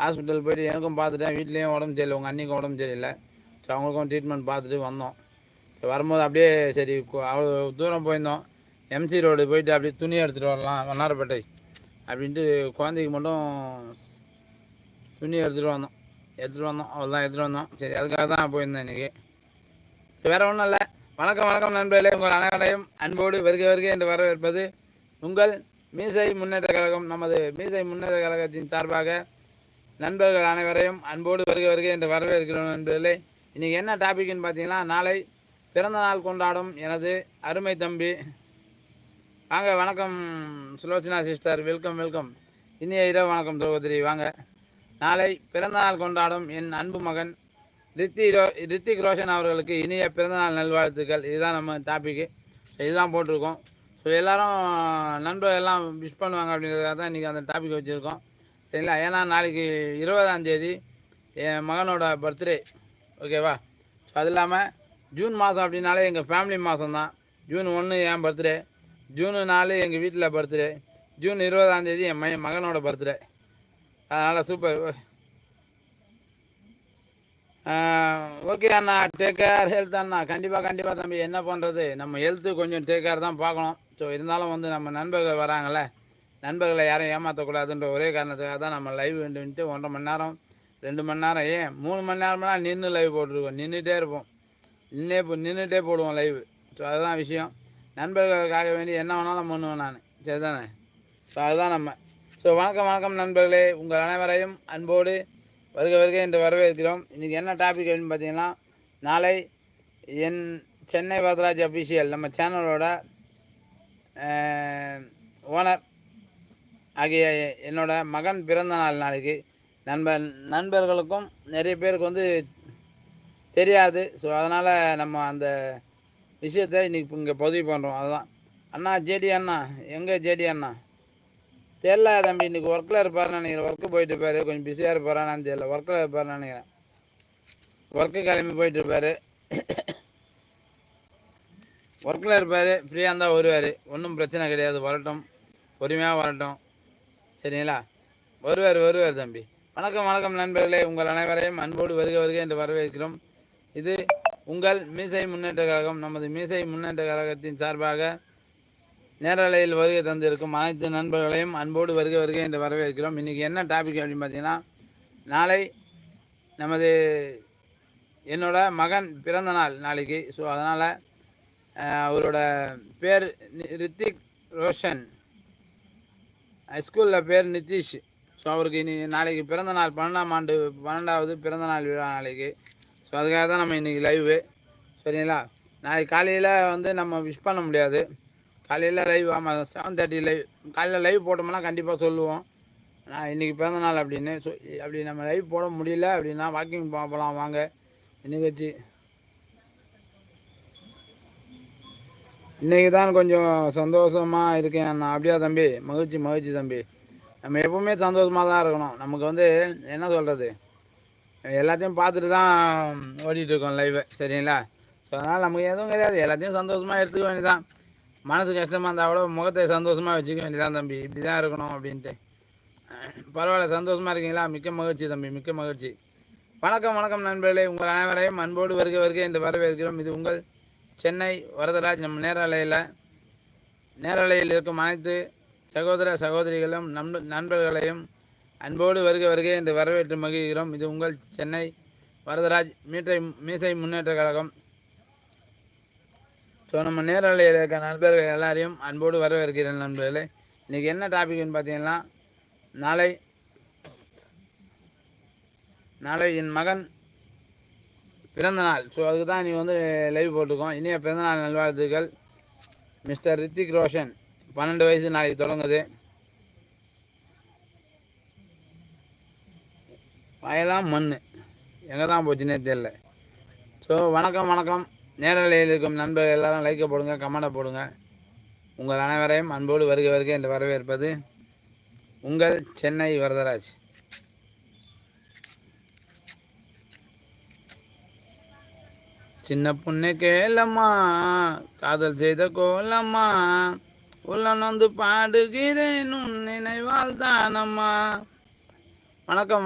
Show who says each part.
Speaker 1: Hospital போயிட்டு எனக்கும் பார்த்துட்டேன் வீட்லேயும் உடம்பு சரியில்லை உங்கள் அன்னிக்கும் உடம்பு சரியில்லை. ஸோ அவங்களுக்கும் ட்ரீட்மெண்ட் பார்த்துட்டு வந்தோம். ஸோ வரும்போது அப்படியே சரி அவ்வளோ தூரம் போயிருந்தோம். எம்சி ரோடு போயிட்டு அப்படியே துணி எடுத்துகிட்டு வரலாம் வண்ணாரப்பேட்டை அப்படின்ட்டு குழந்தைக்கு மட்டும் துணி எடுத்துகிட்டு வந்தோம். எடுத்துகிட்டு வந்தோம் அவ்வளோதான் எடுத்துகிட்டு வந்தோம். சரி அதுக்காக தான் போயிருந்தேன் இன்றைக்கி வேறு ஒன்றும் இல்லை. வணக்கம் வணக்கம் நண்பர்களே. உங்கள் அனைவரையும் அன்போடு வருக வருக என்று வரவேற்பது உங்கள் மீசை முன்னேற்ற கழகம் நமது மீசை முன்னேற்ற கழகத்தின் சார்பாக நண்பர்கள் அனைவரையும் அன்போடு வருக வருக என்று வரவேற்கிறோம் நண்பர்களே. இன்றைக்கி என்ன டாபிக்னு பார்த்தீங்கன்னா நாளை பிறந்த நாள் கொண்டாடும் எனது அருமை தம்பி. வாங்க வணக்கம் சுலோச்சனா சிஸ்டர். Welcome welcome. இனிய இரவு வணக்கம் சகோதரி. வாங்க. நாளை பிறந்தநாள் கொண்டாடும் என் அன்பு மகன் ரித்தி ரோ ரித்திக் ரோஷன் அவர்களுக்கு இனிய பிறந்தநாள் நல்வாழ்த்துக்கள். இதுதான் நம்ம டாப்பிக்கு இதுதான் போட்டிருக்கோம். ஸோ எல்லோரும் நண்பர்கள் எல்லாம் விஷ் பண்ணுவாங்க அப்படிங்கிறதுக்காக தான் இன்றைக்கி அந்த டாபிக் வச்சுருக்கோம். சரிங்களா ஏன்னா நாளைக்கு இருபதாம் தேதி என் மகனோட பர்த்டே ஓகேவா ஸோ அது இல்லாமல் ஜூன் மாதம் அப்படின்னாலே எங்கள் ஃபேமிலி மாதம் தான் ஜூன் ஒன்று என் பர்த்டே ஜூனு நாலு எங்கள் வீட்டில் பர்த்டே ஜூன் இருபதாம் தேதி என் மைய மகனோட பர்த்டே அதனால் சூப்பர் ஓகே அண்ணா டேக் கேர் ஹெல்த் அண்ணா. கண்டிப்பாக கண்டிப்பாக தம்பி. என்ன பண்ணுறது நம்ம ஹெல்த்து கொஞ்சம் டேக் கேர் தான் பார்க்கணும். ஸோ இருந்தாலும் வந்து நம்ம நண்பர்கள் வராங்களே நண்பர்களை யாரும் ஏமாற்றக்கூடாதுன்ற ஒரே காரணத்துக்காக தான் நம்ம லைவ் வேண்டுன்ட்டு ஒன்றரை மணி நேரம் ரெண்டு மணி நேரம் ஏன் மூணு மணி நேரம்லாம் நின்று லைவ் போட்டிருக்கோம். நின்றுட்டே இருப்போம். நின்னே நின்றுட்டே போடுவோம் லைவ் ஸோ அதுதான் விஷயம். நண்பர்களுக்காக வேண்டி என்ன வேணாலும் பண்ணுவேன் நான். சரிதானே? ஸோ அதுதான் நம்ம. ஸோ வணக்கம் வணக்கம் நண்பர்களே. உங்கள் அனைவரையும் அன்போடு வருக வருக என்று வரவேற்கிறோம். இன்றைக்கி என்ன டாபிக் அப்படின்னு பார்த்தீங்கன்னா நாளை என் சென்னை வரதராஜ் அஃபிஷியல் நம்ம சேனலோட ஓனர் ஆகிய என்னோட மகன் பிறந்த நாள் நாளைக்கு நண்பர் நண்பர்களுக்கும் நிறைய பேருக்கு வந்து தெரியாது. ஸோ அதனால் நம்ம அந்த விஷயத்தை இன்றைக்கி இங்கே பதிவு பண்ணுறோம் அதுதான். அண்ணா ஜேடி அண்ணா எங்கே ஜேடி அண்ணா? தெரில தம்பி இன்றைக்கி ஒர்க்கில் இருப்பார்னு நினைக்கிறேன். ஒர்க்கு போயிட்டு இருப்பார். கொஞ்சம் பிஸியாக இருப்பாரான்னு தெரியல. ஒர்க்கில் இருப்பார்னு நினைக்கிறேன். ஒர்க்கு கிளம்பி போயிட்டு இருப்பார். ஒர்க்கில் இருப்பார். ஃப்ரீயாக இருந்தால் வருவார். ஒன்றும் பிரச்சனை கிடையாது. வரட்டும். பொறுமையாக வரட்டும். சரிங்களா? வருவார் வருவார் தம்பி. வணக்கம் வணக்கம் நண்பர்களே. உங்கள் அனைவரையும் அன்போடு வருக வருக என்று வரவேற்கிறோம். இது உங்கள் மீசை முன்னேற்ற கழகம். நமது மீசை முன்னேற்ற கழகத்தின் சார்பாக நேரலையில் வருகை தந்திருக்கும் அனைத்து நண்பர்களையும் அன்போடு வருகை வருகை என்று வரவேற்கிறோம். இன்றைக்கி என்ன டாபிக் அப்படின்னு பார்த்தீங்கன்னா நாளை நமது என்னோட மகன் பிறந்த நாள் நாளைக்கு. ஸோ அதனால் அவரோட பேர் ரித்திக் ரோஷன். ஸ்கூலில் பேர் நிதிஷ். ஸோ அவருக்கு இனி நாளைக்கு பிறந்த நாள் பன்னெண்டாம் ஆண்டு பன்னெண்டாவது பிறந்த நாள் விழா நாளைக்கு. ஸோ அதுக்காக தான் நம்ம இன்றைக்கி லைவு சரிங்களா? நாளைக்கு காலையில் வந்து நம்ம விஷ் பண்ண முடியாது. காலையில் லைவ் ஆமாம் செவன் தேர்ட்டி லைவ் காலையில் லைவ் போட்டோம்னா கண்டிப்பாக சொல்லுவோம். நான் இன்றைக்கி பிறந்த நாள் அப்படின்னு. ஸோ அப்படி நம்ம லைவ் போட முடியல அப்படின்னா வாக்கிங் போகலாம் வாங்க. நிகழ்ச்சி இன்றைக்கி தான் கொஞ்சம் சந்தோஷமாக இருக்கேன் நான் அப்படியா தம்பி? மகிழ்ச்சி மகிழ்ச்சி தம்பி. நம்ம எப்பவுமே சந்தோஷமாக தான் இருக்கணும். நமக்கு வந்து என்ன சொல்கிறது எல்லாத்தையும் பார்த்துட்டு தான் ஓடிட்டுருக்கோம் லைவை சரிங்களா? ஸோ அதனால் நமக்கு எதுவும் கிடையாது. எல்லாத்தையும் சந்தோஷமாக எடுத்துக்க வேண்டியதான் மனசு கஷ்டமாக இருந்தால் கூட முகத்தை சந்தோஷமாக வச்சுக்க வேண்டியதான் தம்பி. இப்படி தான் இருக்கணும் அப்படின்ட்டு. பரவாயில்ல சந்தோஷமாக இருக்கீங்களா? மிக்க மகிழ்ச்சி தம்பி மிக்க மகிழ்ச்சி. வணக்கம் வணக்கம் நண்பர்களே. உங்கள் அனைவரையும் அன்போடு வருக வருக என்று வரவேற்கிறோம். இது உங்கள் சென்னை வரதராஜ் நம்ம நேரலையில் நேரலையில் இருக்கும் அனைத்து சகோதர சகோதரிகளும் நம் நண்பர்களையும் அன்போடு வருக வருக என்று வரவேற்று மகிழ்கிறோம். இது உங்கள் சென்னை வரதராஜ் மீட்டை மீசை முன்னேற்ற கழகம். ஸோ நம்ம நேரலையில் இருக்க நண்பர்கள் எல்லாரையும் அன்போடு வரவேற்கிறேன் நண்பர்களே. இன்றைக்கி என்ன டாபிக்னு பார்த்தீங்கன்னா நாளை நாளை என் மகன் பிறந்த நாள் ஸோ அதுக்கு தான் நீ வந்து லைவ் போட்டுக்கோம் இனிய பிறந்தநாள் நல்வாழ்த்துக்கள். மிஸ்டர் ரித்திக் ரோஷன் பன்னெண்டு வயசு நாளைக்கு தொடங்குது. வயலாம் மண். எங்கே தான் போச்சுன்னே தெரில ஸோ வணக்கம் வணக்கம். நேரலையில் இருக்கும் நண்பர்கள் எல்லாரும் லைக்கை போடுங்க கமெண்டை போடுங்க. உங்கள் அனைவரையும் அன்போடு வருக வருக என்று வரவேற்பது உங்கள் சென்னை வரதராஜ். சின்ன பொண்ணு கேளம்மா. காதல் செய்த கோலம்மா. உள்ள நொந்து பாடுகிறேன் நினைவால் தானம்மா. வணக்கம்.